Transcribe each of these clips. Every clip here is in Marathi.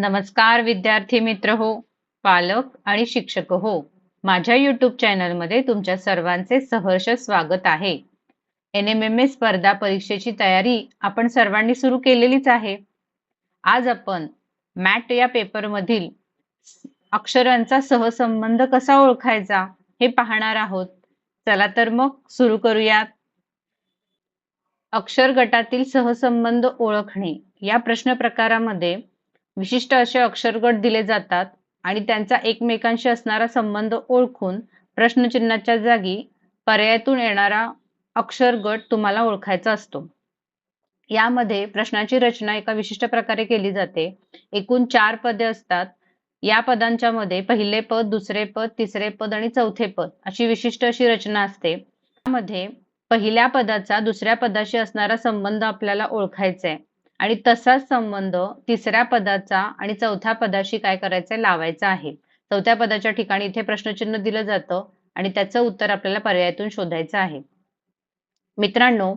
नमस्कार विद्यार्थी मित्र हो पालक आणि शिक्षक हो. माझ्या युट्यूब चॅनलमध्ये तुमच्या सर्वांचे सहर्ष स्वागत आहे. एन एम एम एस स्पर्धा परीक्षेची तयारी आपण सर्वांनी सुरू केलेलीच आहे. आज आपण मॅट या पेपरमधील अक्षरांचा सहसंबंध कसा ओळखायचा हे पाहणार आहोत. चला तर मग सुरू करूयात. अक्षर गटातील सहसंबंध ओळखणे या प्रश्न प्रकारामध्ये विशिष्ट असे अक्षरगट दिले जातात आणि त्यांचा एकमेकांशी असणारा संबंध ओळखून प्रश्नचिन्हाच्या जागी पर्यायातून येणारा अक्षरगट तुम्हाला ओळखायचा असतो. यामध्ये प्रश्नाची रचना एका विशिष्ट प्रकारे केली जाते. एकूण चार पदे असतात. या पदांच्या मध्ये पहिले पद दुसरे पद तिसरे पद आणि चौथे पद अशी विशिष्ट अशी रचना असते. त्यामध्ये पहिल्या पदाचा दुसऱ्या पदाशी असणारा संबंध आपल्याला ओळखायचा आहे. आणि तसाच संबंध तिसऱ्या पदाचा आणि चौथ्या पदाशी काय करायचं लावायचा आहे. चौथ्या पदाच्या ठिकाणी इथे प्रश्नचिन्ह दिलं जातं आणि त्याचं उत्तर आपल्याला पर्यायातून शोधायचं आहे. मित्रांनो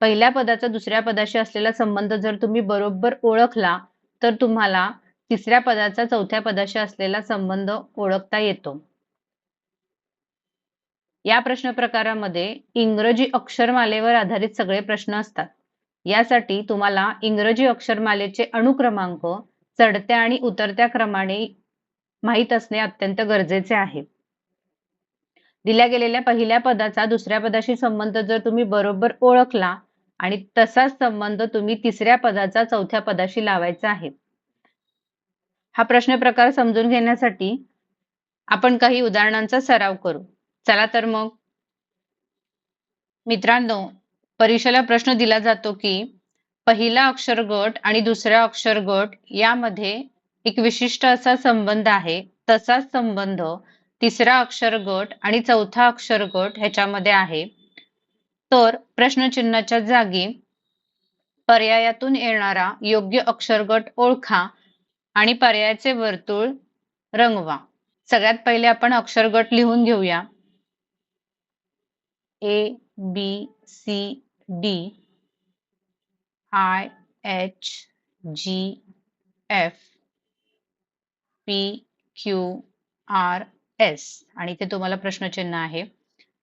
पहिल्या पदाचा दुसऱ्या पदाशी असलेला संबंध जर तुम्ही बरोबर ओळखला तर तुम्हाला तिसऱ्या पदाचा चौथ्या पदाशी असलेला संबंध ओळखता येतो. या प्रश्न प्रकारामध्ये इंग्रजी अक्षरमालेवर आधारित सगळे प्रश्न असतात. यासाठी तुम्हाला इंग्रजी अक्षरमालेचे अनुक्रमांक चढत्या आणि उतरत्या क्रमाने माहीत असणे अत्यंत गरजेचे आहे. दिल्या गेलेल्या पहिल्या पदाचा दुसऱ्या पदाशी संबंध जर तुम्ही बरोबर ओळखला आणि तसाच संबंध तुम्ही तिसऱ्या पदाचा चौथ्या पदाशी लावायचा आहे. हा प्रश्न प्रकार समजून घेण्यासाठी आपण काही उदाहरणांचा सराव करू. चला तर मग. मित्रांनो परीक्षेला प्रश्न दिला जातो की पहिला अक्षर गट आणि दुसरा अक्षर गट यामध्ये एक विशिष्ट असा संबंध आहे तसाच संबंध तिसरा अक्षर गट आणि चौथा अक्षर गट ह्याच्यामध्ये आहे. तर प्रश्नचिन्हाच्या जागी पर्यायातून येणारा योग्य अक्षर गट ओळखा आणि पर्यायाचे वर्तुळ रंगवा. सगळ्यात पहिले आपण अक्षर गट लिहून घेऊया. A B C D I H G F P Q R S आणि इथे तुम्हाला प्रश्नचिन्ह आहे.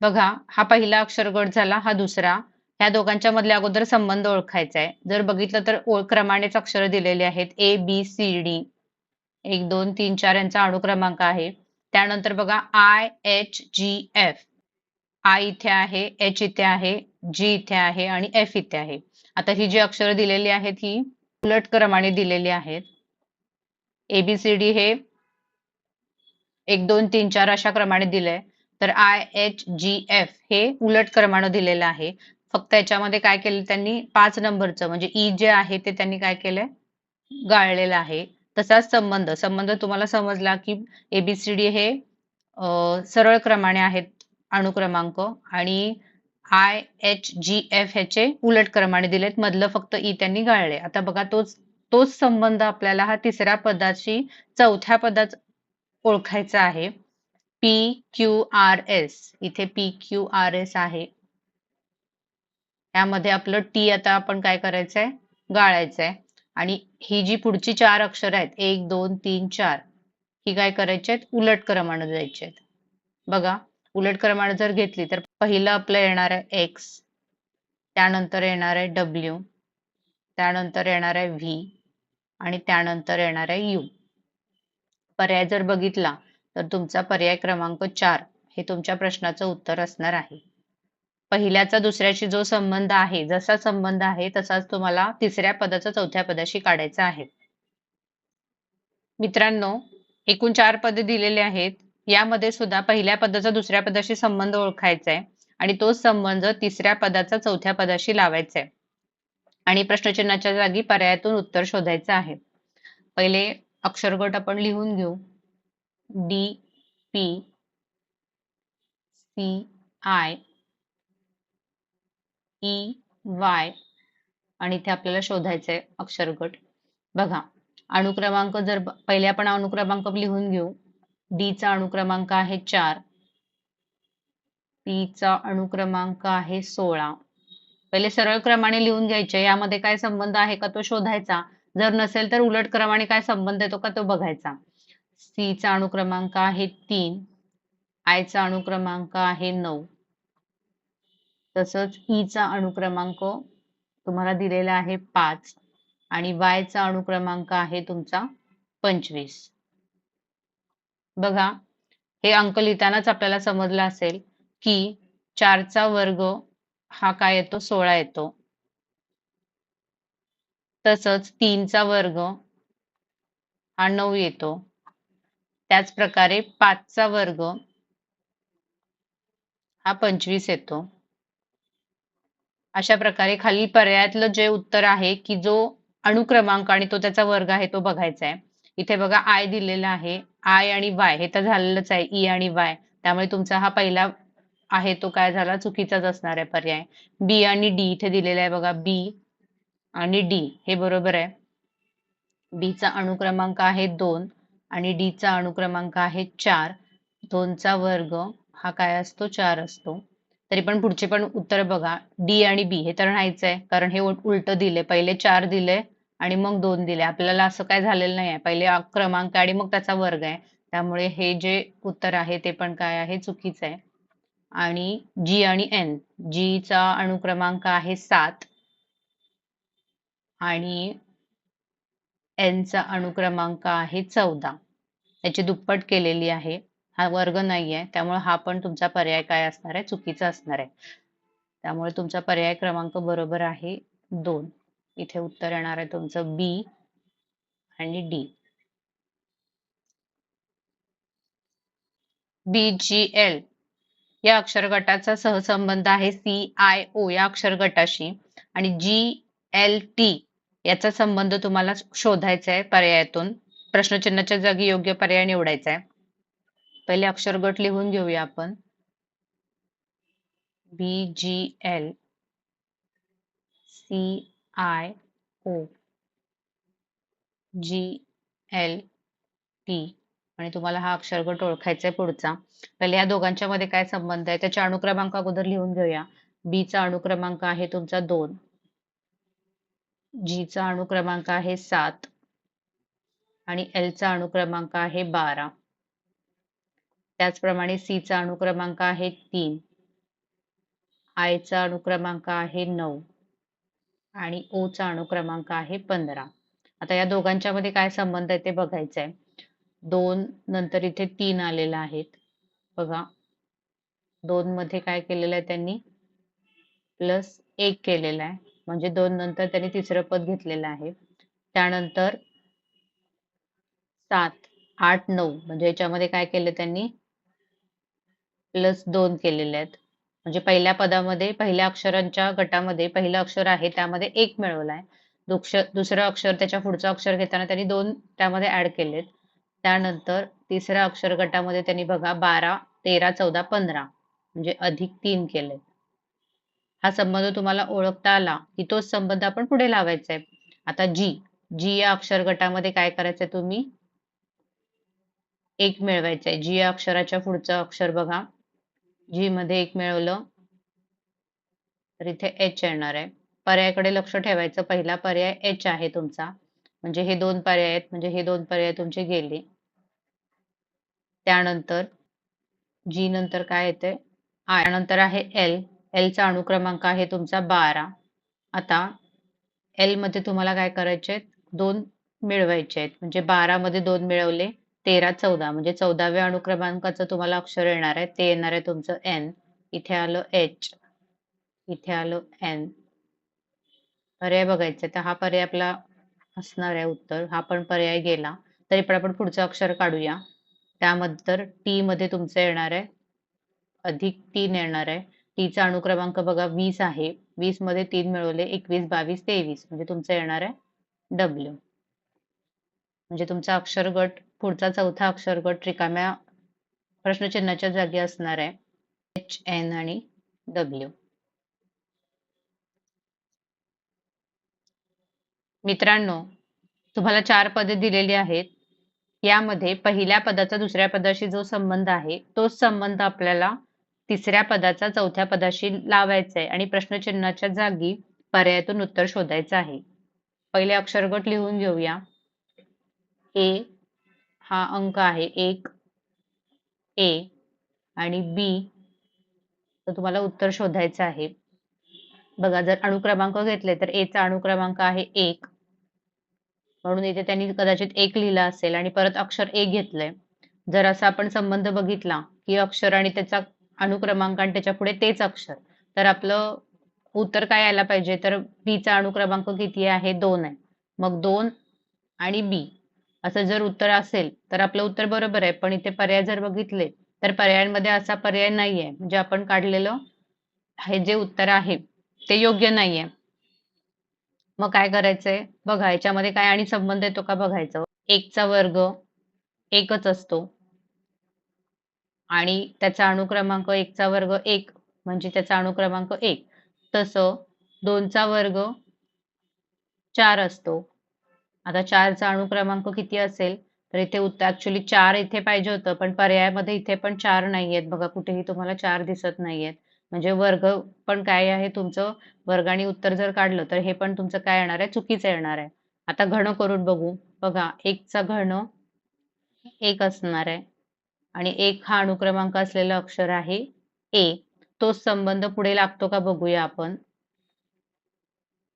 बघा हा पहिला अक्षर गट झाला हा दुसरा. ह्या दोघांच्या मधले अगोदर संबंध ओळखायचा आहे. जर बघितलं तर ओळ क्रमानेच अक्षर दिलेले आहेत. ए बी सी डी एक दोन तीन चार यांचा अणुक्रमांक आहे. त्यानंतर बघा I H G F I इथे आहे एच इथे आहे जी इथे आहे आणि एफ इथे आहे. आता ही जी अक्षरं दिलेली आहेत ही उलट क्रमाने दिलेली आहेत. एबीसीडी हे एक दोन तीन चार अशा क्रमाने दिलंय. तर आय एच जी एफ हे उलट क्रमाने दिलेलं आहे. फक्त याच्यामध्ये काय केलं त्यांनी? पाच नंबरचं म्हणजे ई जे आहे ते त्यांनी काय केलंय? गाळलेलं आहे. तसाच संबंध संबंध तुम्हाला समजला की एबीसीडी हे सरळ क्रमाने आहेत. अणुक्रमांक आणि आय एच जी एफ ह्याचे उलट क्रमाने दिलेत. मधलं फक्त ई त्यांनी गाळले. आता बघा तोच तोच संबंध आपल्याला हा तिसऱ्या पदाशी चौथ्या पदात ओळखायचा आहे. पी क्यू आर एस इथे पी क्यू आर एस आहे. यामध्ये आपलं टी आता आपण काय करायचंय? गाळायचंय. आणि ही जी पुढची चार अक्षर आहेत एक दोन तीन चार ही काय करायची आहेत उलट क्रमाने जायची आहेत बघा उलट क्रमाने जर घेतली तर पहिलं आपलं येणार आहे एक्स त्यानंतर येणार आहे डब्ल्यू त्यानंतर येणार आहे व्ही आणि त्यानंतर येणार आहे यू पर्याय जर बघितला तर तुमचा पर्याय क्रमांक चार हे तुमच्या प्रश्नाचं उत्तर असणार आहे. पहिल्याचा दुसऱ्याशी जो संबंध आहे जसा संबंध आहे तसाच तुम्हाला तिसऱ्या पदाचा चौथ्या पदाशी काढायचा आहे. मित्रांनो एकूण चार पदे दिलेले आहेत. यामध्ये सुद्धा पहिल्या पदाचा दुसऱ्या पदाशी संबंध ओळखायचा आहे आणि तो संबंध तिसऱ्या पदाचा चौथ्या पदाशी लावायचा आहे आणि प्रश्नचिन्हाच्या जागी पर्यायातून उत्तर शोधायचं आहे. पहिले अक्षरगट आपण लिहून घेऊ. D P C I E Y आणि इथे आपल्याला शोधायचं आहे अक्षरगट. बघा अणुक्रमांक जर पहिले आपण अणुक्रमांक लिहून घेऊ. डी चा अणुक्रमांक आहे चार. पी चा अणुक्रमांक आहे सोळा. पहिले सरळ क्रमाने लिहून घ्यायचे. यामध्ये काय संबंध आहे का तो शोधायचा? जर नसेल तर उलट क्रमाने काय संबंध येतो का तो बघायचा. सी चा अणुक्रमांक आहे तीन. आय चा अणुक्रमांक आहे नऊ. तसंच ई चा अणुक्रमांक तुम्हाला दिलेला आहे पाच. आणि वायचा अणुक्रमांक आहे तुमचा पंचवीस. बघा हे अंक लिहितानाच आपल्याला समजलं असेल की चारचा वर्ग हा काय येतो? सोळा येतो. तसंच तीनचा वर्ग हा नऊ येतो. त्याच प्रकारे पाचचा वर्ग हा पंचवीस येतो. अशा प्रकारे खाली पर्यायातलं जे उत्तर आहे की जो अणुक्रमांक आणि तो त्याचा वर्ग आहे तो बघायचा आहे. इथे बघा आय दिलेला आहे. आय आणि वाय हे तर झालेलंच आहे. ई आणि वाय त्यामुळे तुमचा हा पहिला आहे तो काय झाला? चुकीचाच असणार आहे पर्याय. बी आणि डी इथे दिलेला आहे बघा बी आणि डी हे बरोबर आहे. बीचा अणुक्रमांक आहे दोन आणि डी चा अणुक्रमांक आहे चार. दोनचा वर्ग हा काय असतो? चार असतो. तरी पण पुढचे पण उत्तर बघा डी आणि बी हे तर नाहीच आहे कारण हे उलट दिले. पहिले चार दिले आणि मग दोन दिले. आपल्याला असं काय झालेलं नाही आहे पहिले क्रमांक आणि मग त्याचा वर्ग आहे. त्यामुळे हे जे उत्तर आहे ते पण काय आहे? चुकीचं आहे. आणि जी आणि एन जी चा अणुक्रमांक आहे सात. आणि एन चा अणुक्रमांक आहे चौदा. याची दुप्पट केलेली आहे. हा वर्ग नाही आहे त्यामुळे हा पण तुमचा पर्याय काय असणार आहे? चुकीचा असणार आहे. त्यामुळे तुमचा पर्याय क्रमांक बरोबर आहे दोन. इथे उत्तर येणार आहे तुमचं बी आणि डी बी जी एल या अक्षर गटाचा सहसंबंध आहे सी आय ओ या अक्षर गटाशी आणि जी एल टी याचा संबंध तुम्हाला शोधायचा आहे पर्यायातून. प्रश्नचिन्हाच्या जागी योग्य पर्याय निवडायचा आहे. पहिले अक्षर गट लिहून घेऊया आपण. B G L C I O G L T आणि तुम्हाला हा अक्षर गट ओळखायचा आहे पुढचा. पहिले या दोघांच्या मध्ये काय संबंध आहे? त्याच्या अणुक्रमांक अगोदर लिहून घेऊया. बी चा अणुक्रमांक आहे तुमचा दोन. जी चा अणुक्रमांक आहे सात. आणि एल चा अणुक्रमांक आहे बारा. त्याचप्रमाणे सी चा अणुक्रमांक आहे तीन. आय चा अणुक्रमांक आहे नऊ. आणि ओ चा अणुक्रमांक आहे पंधरा. आता या दोघांच्या मध्ये काय संबंध आहे ते बघायचं आहे दोन नंतर इथे तीन आलेला आहेत. बघा. दोन मध्ये काय केलेलं आहे त्यांनी? प्लस एक केलेला आहे. म्हणजे दोन नंतर त्यांनी तिसरं पद घेतलेलं आहे. त्यानंतर सात आठ नऊ. म्हणजे याच्यामध्ये काय केलं त्यांनी? प्लस दोन केलेले आहेत. म्हणजे पहिल्या पदामध्ये पहिल्या अक्षरांच्या गटामध्ये पहिलं अक्षर आहे त्यामध्ये एक मिळवलाय. दुसरं अक्षर त्याच्या पुढचं अक्षर घेताना त्यांनी दोन त्यामध्ये ऍड केलेत. त्यानंतर तिसऱ्या अक्षर गटामध्ये त्यांनी बघा बारा तेरा चौदा पंधरा म्हणजे अधिक तीन केले हा संबंध तुम्हाला ओळखता आला की तोच संबंध आपण पुढे लावायचा आहे आता जी जी या अक्षर गटामध्ये काय करायचंय तुम्ही? एक मिळवायचंय. जी या अक्षराच्या पुढचं अक्षर बघा. जी मध्ये एक मिळवलं. तर इथे एच येणार आहे. पर्यायाकडे लक्ष ठेवायचं. पहिला पर्याय एच आहे तुमचा. म्हणजे हे दोन पर्याय आहेत. म्हणजे हे दोन पर्याय तुमचे गेले. त्यानंतर जी नंतर काय येते आय नंतर आहे एल एल चा अणुक्रमांक आहे तुमचा बारा. आता एलमध्ये तुम्हाला काय करायचे दोन मिळवायचे आहेत. म्हणजे बारा मध्ये दोन मिळवले. तेरा चौदा म्हणजे चौदाव्या अणुक्रमांकाचं तुम्हाला अक्षर येणार आहे. ते येणार आहे तुमचं एन इथे आलं एच इथे आलं एन पर्याय बघायचा. तर हा पर्याय आपला असणार आहे उत्तर. हा पण पर्याय गेला. तरी पण आपण पुढचं अक्षर काढूया. त्यानंतर टी मध्ये तुमचं येणार आहे. अधिक तीन येणार आहे. टीचा अणुक्रमांक बघा वीस आहे. वीसमध्ये तीन मिळवले. एकवीस बावीस तेवीस. म्हणजे तुमचं येणार आहे डब्ल्यू म्हणजे तुमचा अक्षर गट पुढचा चौथा अक्षर गट रिकाम्या प्रश्नचिन्हाच्या जागी असणार आहे. एच एन आणि डब्ल्यू मित्रांनो तुम्हाला चार पदे दिलेली आहेत. यामध्ये पहिल्या पदाचा दुसऱ्या पदाशी जो संबंध आहे तोच संबंध आपल्याला तिसऱ्या पदाचा चौथ्या पदाशी लावायचा आहे आणि प्रश्नचिन्हाच्या जागी पर्यायातून उत्तर शोधायचं आहे. पहिले अक्षरगट लिहून घेऊया. ए हा अंक आहे एक ए आणि बी तर तुम्हाला उत्तर शोधायचं आहे. बघा जर अणुक्रमांक घेतले तर ए चा अणुक्रमांक आहे एक. म्हणून इथे त्यांनी कदाचित एक लिहिला असेल आणि परत अक्षर ए घेतलंय. जर असा आपण संबंध बघितला की अक्षर आणि त्याचा अणुक्रमांक आणि त्याच्या पुढे तेच अक्षर तर आपलं उत्तर काय यायला पाहिजे? तर बीचा अणुक्रमांक किती आहे? दोन आहे. मग दोन आणि बी असं जर उत्तर असेल तर आपलं उत्तर बरोबर आहे. पण इथे पर्याय जर बघितले तर पर्यायांमध्ये असा पर्याय नाहीये. म्हणजे आपण काढलेलं हे जे उत्तर आहे ते योग्य नाहीये. मग काय करायचंय? बघा याच्यामध्ये काय आणि संबंध येतो का बघायचं? एकचा वर्ग एकच असतो. आणि त्याचा अणुक्रमांक एकचा वर्ग एक म्हणजे त्याचा अणुक्रमांक एक. तसं दोनचा वर्ग चार असतो. आता चारचा अणुक्रमांक किती असेल? तर इथे उत्तर ऍक्च्युली चार इथे पाहिजे होतं पण पर्यायामध्ये इथे पण चार नाहीयेत. बघा कुठेही तुम्हाला चार दिसत नाहीयेत. म्हणजे वर्ग पण काय आहे तुमचं? वर्ग आणि उत्तर जर काढलं तर हे पण तुमचं काय येणार आहे? चुकीचं येणार आहे. आता घन करून बघू. बघा एकचा घन एक असणार आहे. आणि एक हा अणुक्रमांक असलेलं अक्षर आहे ए. तोच संबंध पुढे लागतो का बघूया आपण.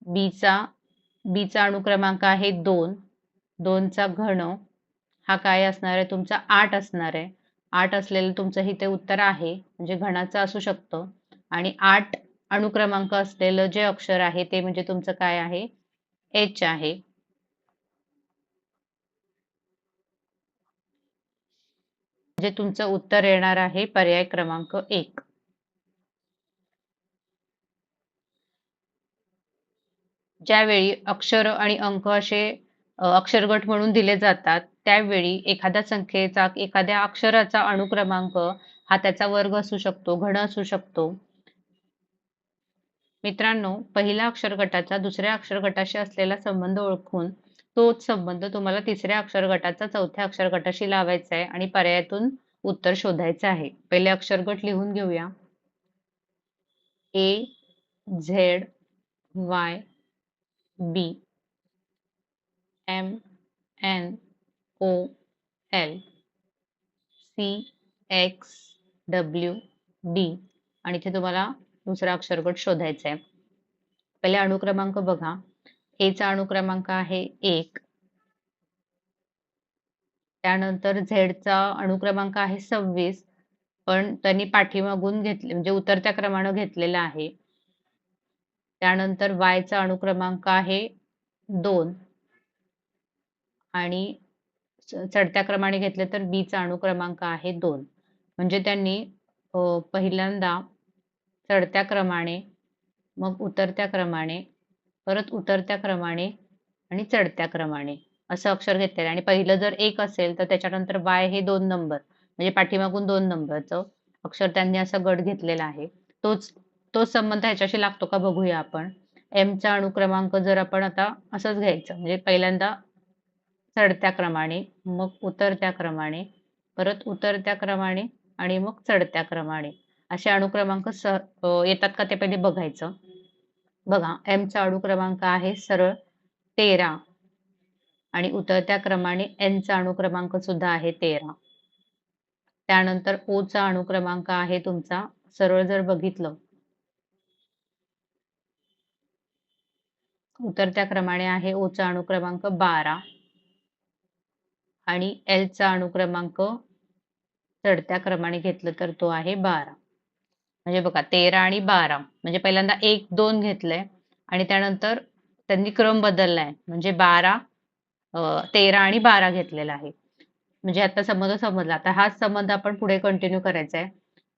बीचा बीचा अणुक्रमांक आहे दोन. दोनचा घन हा काय असणार आहे? तुमचा आठ असणार आहे. आठ असलेलं तुमचं इथे उत्तर आहे. म्हणजे घणाचं असू शकतं. आणि आठ अणुक्रमांक असलेलं जे अक्षर आहे ते म्हणजे तुमचं काय आहे? एच आहे. जे तुमचं उत्तर येणार आहे पर्याय क्रमांक एक. ज्यावेळी अक्षर आणि अंक असे अक्षरगट म्हणून दिले जातात त्यावेळी एखाद्या संख्येचा एखाद्या अक्षराचा अणुक्रमांक हा त्याचा वर्ग असू शकतो घन असू शकतो. मित्रांनो पहिल्या अक्षरगटाचा दुसऱ्या अक्षरगटाशी असलेला संबंध ओळखून तोच संबंध तुम्हाला तिसऱ्या अक्षरगटाचा चौथ्या अक्षरगटाशी लावायचा आहे आणि पर्यायातून उत्तर शोधायचं आहे. पहिले अक्षरगट लिहून घेऊया. A Z Y B M N O L C X W D आणि इथे तुम्हाला दुसरा अक्षरगट शोधायचा आहे. पहिले अणुक्रमांक बघा. ए चा अणुक्रमांक आहे एक. त्यानंतर झेडचा अणुक्रमांक आहे सव्वीस. पण त्यांनी पाठीमागून घेतले म्हणजे उतरत्या क्रमानं घेतलेला आहे. त्यानंतर वायचा अणुक्रमांक आहे दोन. आणि चढत्या क्रमाने घेतले तर बीचा अणुक्रमांक आहे दोन. म्हणजे त्यांनी पहिल्यांदा चढत्या क्रमाने मग उतरत्या क्रमाने परत उतरत्या क्रमाने आणि चढत्या क्रमाने असं अक्षर घेतलेलं आणि पहिलं जर एक असेल तर त्याच्यानंतर वाय हे दोन नंबर म्हणजे पाठीमागून दोन नंबरचं अक्षर त्यांनी असा गट घेतलेला आहे. तोच तो संबंध ह्याच्याशी लागतो का बघूया आपण. एमचा अणुक्रमांक जर आपण आता असंच घ्यायचं म्हणजे पहिल्यांदा चढत्या क्रमाने मग उतरत्या क्रमाने परत उतरत्या क्रमाने आणि मग चढत्या क्रमाने. असे अणुक्रमांक स येतात का ते पहिले बघायचं. बघा एमचा अणुक्रमांक आहे सरळ तेरा आणि उतरत्या क्रमाने एनचा अणुक्रमांक सुद्धा आहे तेरा. त्यानंतर ओचा अणुक्रमांक आहे तुमचा सरळ जर बघितलं उतरत्या क्रमाने आहे ओचा अणुक्रमांक बारा. आणि एलचा अणुक्रमांक चढत्या क्रमाने घेतलं तर तो आहे बारा. म्हणजे बघा तेरा आणि बारा. म्हणजे पहिल्यांदा एक दोन घेतलंय. आणि त्यानंतर त्यांनी क्रम बदललाय. म्हणजे बारा तेरा आणि बारा घेतलेला आहे. म्हणजे आता संबंध समजला. आता हाच संबंध आपण पुढे कंटिन्यू करायचा आहे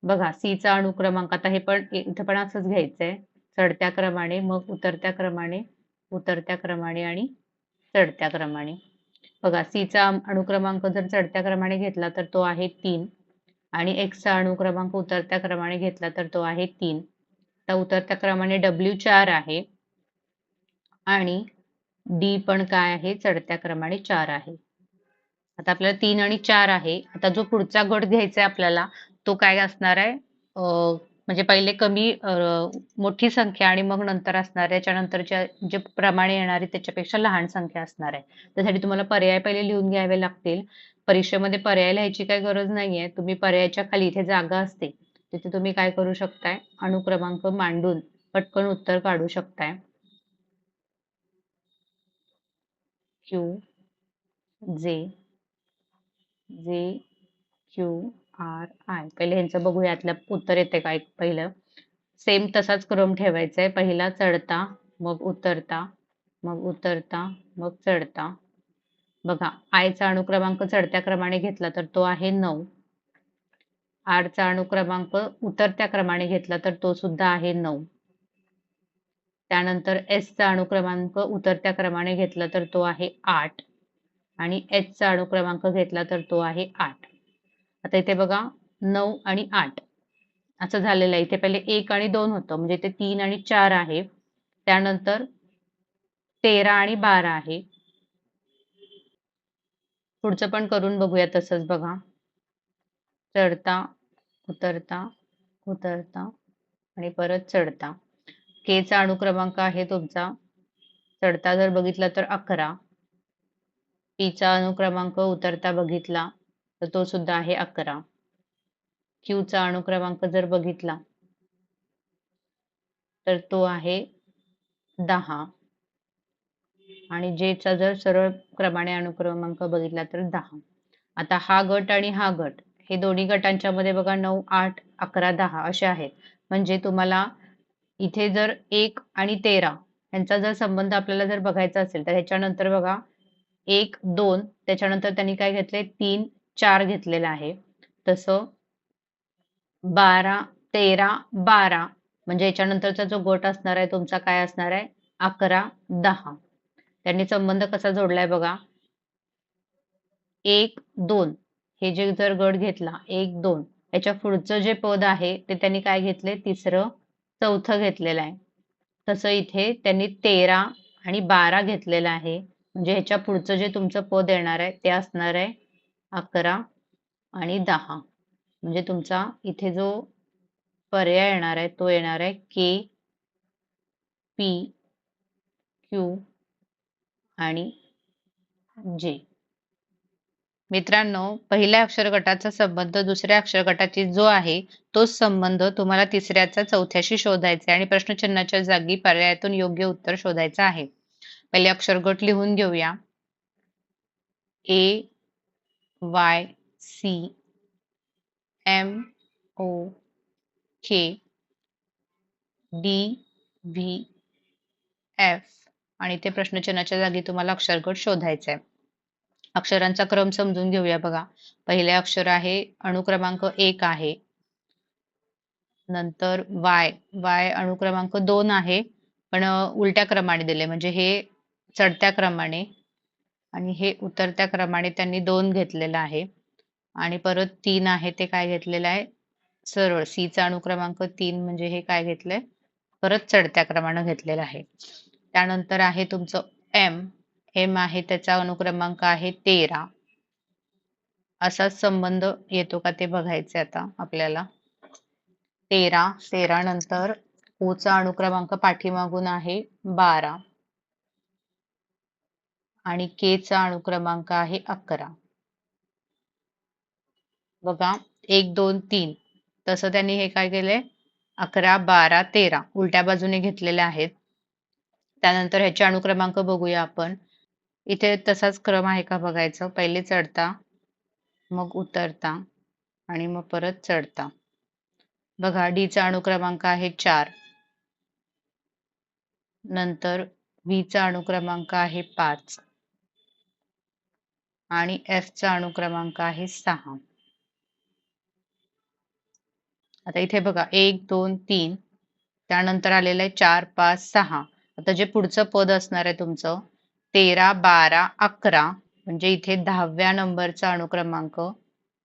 बघा सीचा अणुक्रमांक आता हे पण इथं पण असंच घ्यायचंय. चढत्या क्रमाने मग उतरत्या क्रमाने उतरत्या क्रमाने आणि चढत्या क्रमाने बघा सीचा अणुक्रमांक जर चढत्या क्रमाने घेतला तर तो आहे तीन आणि एक्सचा अणुक्रमांक उतरत्या क्रमाने घेतला तर तो आहे तीन. आता उतरत्या क्रमाने डब्ल्यू चार आहे आणि डी पण काय आहे? चढत्या क्रमाने चार आहे. आता आपल्याला तीन आणि चार आहे. आता जो पुढचा गट घ्यायचा आहे आपल्याला तो काय असणार आहे? म्हणजे पहिले कमी मोठी संख्या आणि मग नंतर असणार त्याच्यानंतरच्या जे प्रमाणे येणारी त्याच्यापेक्षा लहान संख्या असणार आहे. त्यासाठी तुम्हाला पर्याय पहिले लिहून घ्यावे लागतील. परीक्षेमध्ये पर्याय लिहायची काही गरज नाहीये. तुम्ही पर्यायाच्या खाली इथे जागा असते. तिथे तुम्ही काय करू शकताय? अनुक्रमांक मांडून पटकन उत्तर काढू शकताय. क्यू जे जे क्यू आर आय पहिले ह्यांचं बघूया यातलं उत्तर येते का एक पहिलं? सेम तसाच क्रम ठेवायचा आहे पहिला चढता मग उतरता मग उतरता मग चढता. बघा आयचा अणुक्रमांक चढत्या क्रमाने घेतला तर तो आहे नऊ. आरचा अणुक्रमांक उतरत्या क्रमाने घेतला तर तो सुद्धा आहे नऊ. त्यानंतर एसचा अणुक्रमांक उतरत्या क्रमाने घेतला तर तो आहे आठ. आणि एचचा अणुक्रमांक घेतला तर तो आहे आठ. आता इथे बघा नऊ आणि आठ. असं झालेलं आहे. इथे पहिले एक आणि दोन होतं. म्हणजे इथे तीन आणि चार आहे. त्यानंतर तेरा आणि बारा आहे. पुढचं पण करून बघूया तसंच बघा. चढता उतरता उतरता आणि परत चढता. केचा अणुक्रमांक आहे तुमचा. चढता जर बघितला तर अकरा. पीचा अणुक्रमांक उतरता बघितला. तर तो सुद्धा आहे अकरा. क्यूचा अणुक्रमांक जर बघितला तर तो आहे दहा. आणि जेचा जर सरळ क्रमाने अणुक्रमांक बघितला तर दहा. आता हा गट आणि हा गट हे दोन्ही गटांच्या मध्ये बघा नऊ आठ अकरा दहा असे आहेत. म्हणजे तुम्हाला इथे जर एक आणि तेरा यांचा जर संबंध आपल्याला जर बघायचा असेल तर ह्याच्यानंतर बघा एक दोन त्याच्यानंतर त्यांनी काय घेतले? तीन चार घेतलेला आहे. तसं बारा तेरा बारा म्हणजे याच्यानंतरचा जो गट असणार आहे तुमचा काय असणार आहे? अकरा दहा. त्यांनी संबंध कसा जोडलाय बघा? एक दोन. हे जे जर गट घेतला एक दोन. याच्या पुढचं जे पद आहे ते त्यांनी काय घेतले? तिसरं चौथं घेतलेलं आहे. तसं इथे त्यांनी तेरा आणि बारा घेतलेलं आहे. म्हणजे ह्याच्या पुढचं जे तुमचं पद येणार आहे ते असणार आहे अकरा आणि दहा. म्हणजे तुमचा इथे जो पर्याय येणार आहे तो येणार आहे के पी क्यू आणि जे मित्रांनो पहिल्या अक्षर गटाचा संबंध दुसऱ्या अक्षर गटाची जो आहे तोच संबंध तुम्हाला तिसऱ्याचा चौथ्याशी शोधायचा आहे आणि प्रश्नचिन्हाच्या जागी पर्यायातून योग्य उत्तर शोधायचं आहे. पहिले अक्षर गट लिहून घेऊया. A Y C M O K D V F. आणि ते प्रश्नचिन्हाच्या जागी तुम्हाला अक्षरगट शोधायचा आहे अक्षरांचा क्रम समजून घेऊया बघा. पहिले अक्षर आहे अणुक्रमांक एक आहे. नंतर वाय. वाय अणुक्रमांक दोन आहे पण उलट्या क्रमाने दिले. म्हणजे हे चढत्या क्रमाने आणि हे उतरत्या क्रमाने त्यांनी दोन घेतलेलं आहे. आणि परत तीन आहे ते काय घेतलेलं आहे? सरळ सीचा अणुक्रमांक तीन म्हणजे हे काय घेतलंय? परत चढत्या क्रमाने घेतलेलं आहे. त्यानंतर आहे तुमचं एम एम आहे त्याचा अनुक्रमांक आहे तेरा. असाच संबंध येतो का ते बघायचे आता आपल्याला. तेरा तेरा नंतर ओचा अनुक्रमांक पाठीमागून आहे बारा. आणि के चा अणुक्रमांक आहे अकरा. बघा एक दोन तीन. तसं त्यांनी हे काय केलंय? अकरा बारा तेरा. उलट्या बाजूने घेतलेले आहेत. त्यानंतर ह्याचे अणुक्रमांक बघूया आपण. इथे तसाच क्रम आहे का बघायचं? पहिले चढता मग उतरता आणि मग परत चढता. बघा डीचा अणुक्रमांक आहे चार. नंतर व्हीचा अणुक्रमांक आहे पाच. आणि एफचा अणुक्रमांक आहे सहा. आता इथे बघा एक दोन तीन त्यानंतर आलेलं आहे चार पाच सहा. आता जे पुढचं पद असणार आहे तुमचं तेरा बारा अकरा म्हणजे इथे दहाव्या नंबरचा अणुक्रमांक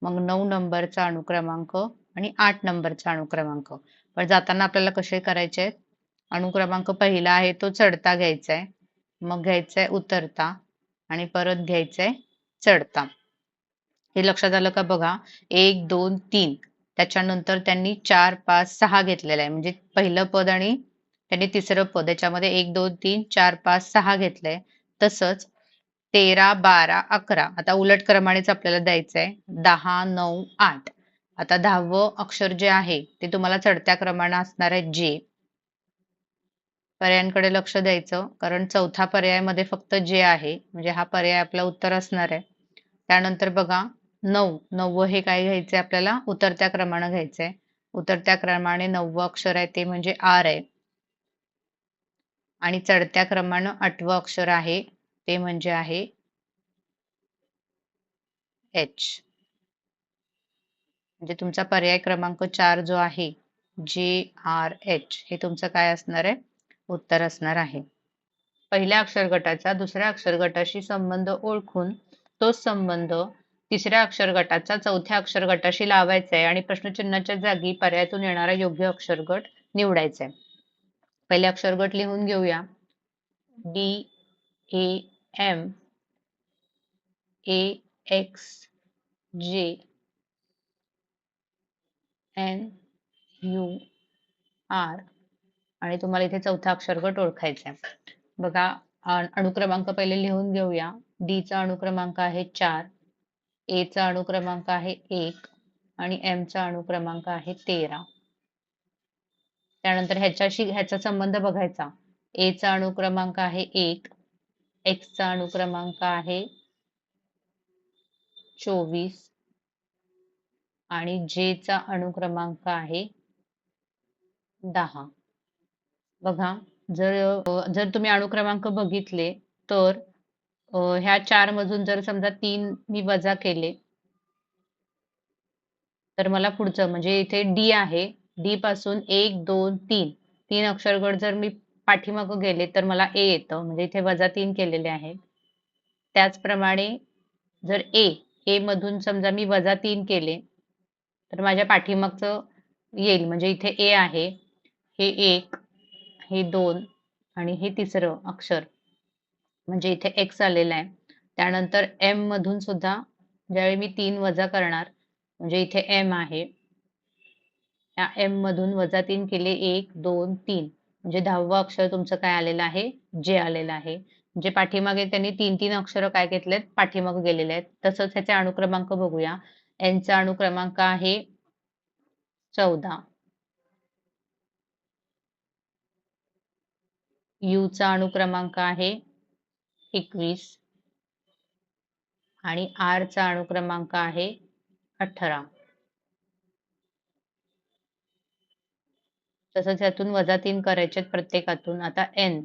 मग नऊ नंबरचा अणुक्रमांक आणि आठ नंबरचा अणुक्रमांक पण जाताना आपल्याला कसे करायचे आहेत? अणुक्रमांक पहिला आहे तो चढता घ्यायचा आहे. मग घ्यायचा आहे उतरता आणि परत घ्यायचंय चढता. हे लक्षात आलं का बघा? एक दोन तीन. त्याच्यानंतर त्यांनी चार पाच सहा घेतलेलं आहे. म्हणजे पहिलं पद आणि त्यांनी तिसरं पद. याच्यामध्ये एक दोन तीन चार पाच सहा घेतलंय. तसंच तेरा बारा अकरा. आता उलट क्रमानेच आपल्याला द्यायचं आहे दहा नऊ आठ. आता दहावं अक्षर जे आहे ते तुम्हाला चढत्या क्रमाने असणार आहे जे. पर्यायांकडे लक्ष द्यायचं. कारण चौथा पर्यायामध्ये फक्त जे आहे म्हणजे हा पर्याय आपला उत्तर असणार आहे. त्यानंतर बघा नऊ. नववं हे काय घ्यायचंय आपल्याला? उतरत्या क्रमाने घ्यायचंय. उतरत्या क्रमाने नववं अक्षर आहे ते म्हणजे आर आहे. आणि चढत्या क्रमानं आठवं अक्षर आहे ते म्हणजे आहे एच म्हणजे तुमचा पर्याय क्रमांक चार जो आहे जे आर एच हे तुमचं काय असणार आहे? उत्तर असणार आहे. पहिल्या अक्षर गटाचा दुसऱ्या अक्षर गटाशी संबंध ओळखून तोच संबंध तिसऱ्या अक्षर गटाचा चौथ्या अक्षर गटाशी लावायचा आहे आणि प्रश्नचिन्हाच्या जागी पर्यायातून येणारा योग्य अक्षर गट निवडायचा आहे पहिले अक्षर गट लिहून घेऊया. D A M A X J N U R आणि तुम्हाला इथे चौथा अक्षर गट ओळखायचा आहे बघा अणुक्रमांक पहिले लिहून घेऊया. डी चा अणुक्रमांक आहे चार ए चा अणुक्रमांक आहे एक आणि एम चा अणुक्रमांक आहे तेरा. त्यानंतर ह्याच्याशी ह्याचा संबंध बघायचा. ए चा अणुक्रमांक आहे एक एक्स चा अणुक्रमांक आहे चोवीस आणि जे चा अणुक्रमांक आहे दहा. बघा जर जर तुम्ही अणुक्रमांक बघितले तर ह्या चार मधून जर समजा तीन मी वजा केले तर मला पुढचं म्हणजे इथे डी आहे. डी पासून एक दोन तीन. तीन अक्षरगड जर मी पाठीमागं गेले तर मला ए येतं. म्हणजे इथे वजा तीन केलेले आहेत. त्याचप्रमाणे जर ए ए मधून समजा मी वजा तीन केले तर माझ्या पाठीमागचं येईल. म्हणजे इथे ए आहे. हे एक हे दोन आणि हे तिसरं अक्षर. म्हणजे इथे एक्स आलेलं आहे. त्यानंतर एम मधून सुद्धा ज्यावेळी मी तीन वजा करणार म्हणजे इथे एम आहे. या एम मधून वजा तीन केले एक दोन तीन. म्हणजे दहावं अक्षर तुमचं काय आलेलं आहे? जे आलेलं आहे. जे पाठीमागे त्यांनी तीन तीन अक्षरं काय घेतलेत? पाठीमागे गेलेले आहेत. तसंच ह्याचे अणुक्रमांक बघूया. एनचा अणुक्रमांक आहे चौदा. चा अणुक्रमांक आहे एकवीस. आणि आर चा अणुक्रमांक आहे अठरा. तसंच यातून वजा तीन करायचे प्रत्येकातून. आता एन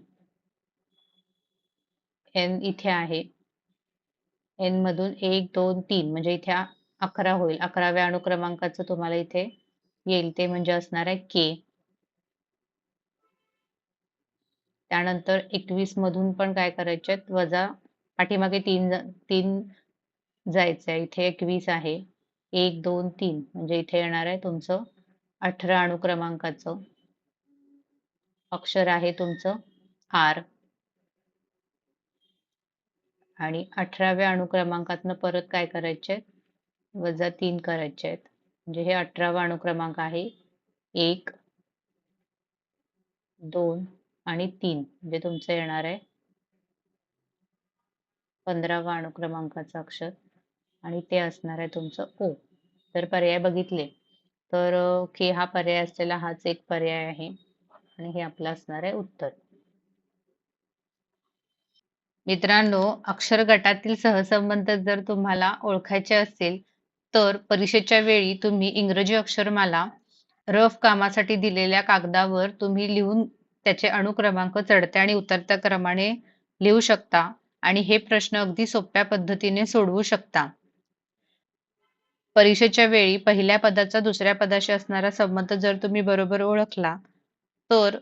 एन इथे आहे. एन मधून एक दोन तीन. म्हणजे इथे अकरा होईल. अकराव्या अणुक्रमांकाचं तुम्हाला इथे येईल. ते म्हणजे असणार आहे के त्यानंतर एकवीस मधून पण काय करायचे वजा पाठीमागे तीन तीन जायचं आहे. इथे एकवीस आहे. एक दोन तीन. म्हणजे इथे येणार आहे तुमचं अठरा अणुक्रमांकाचं अक्षर आहे तुमचं आर. आणि अठराव्या अणुक्रमांकातनं परत काय करायचे वजा तीन करायचे आहेत. म्हणजे हे अठरावा अणुक्रमांक आहे. एक दोन आणि तीन म्हणजे तुमचं येणार आहे पंधरावा अणुक्रमांकाचं अक्षर आणि ते असणार आहे तुमचं ओ. तर पर्याय बघितले. तर के हा पर्याय असलेला हाच एक पर्याय आहे आणि हे आपलं असणार आहे उत्तर. मित्रांनो अक्षर गटातील सहसंबंध जर तुम्हाला ओळखायचे असतील तर परीक्षेच्या वेळी तुम्ही इंग्रजी अक्षरमाला रफ कामासाठी दिलेल्या कागदावर तुम्ही लिहून त्याचे अणुक्रमांक चढत्या आणि उतरत्या क्रमाने लिहू शकता आणि हे प्रश्न अगदी सोप्या पद्धतीने सोडवू शकता. परीक्षेच्या वेळी पहिल्या पदाचा दुसऱ्या पदाशी असणारा संबंध जर तुम्ही बरोबर ओळखला तर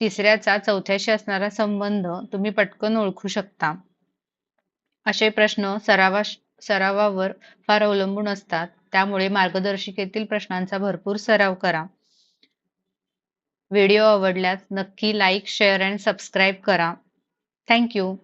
तिसऱ्याचा चौथ्याशी असणारा संबंध तुम्ही पटकन ओळखू शकता. असे प्रश्न सरावा सरावावर फार अवलंबून असतात त्यामुळे मार्गदर्शिकेतील प्रश्नांचा भरपूर सराव करा. व्हिडिओ आवडल्यास नक्की लाईक शेअर अँड सबस्क्राईब करा. Thank you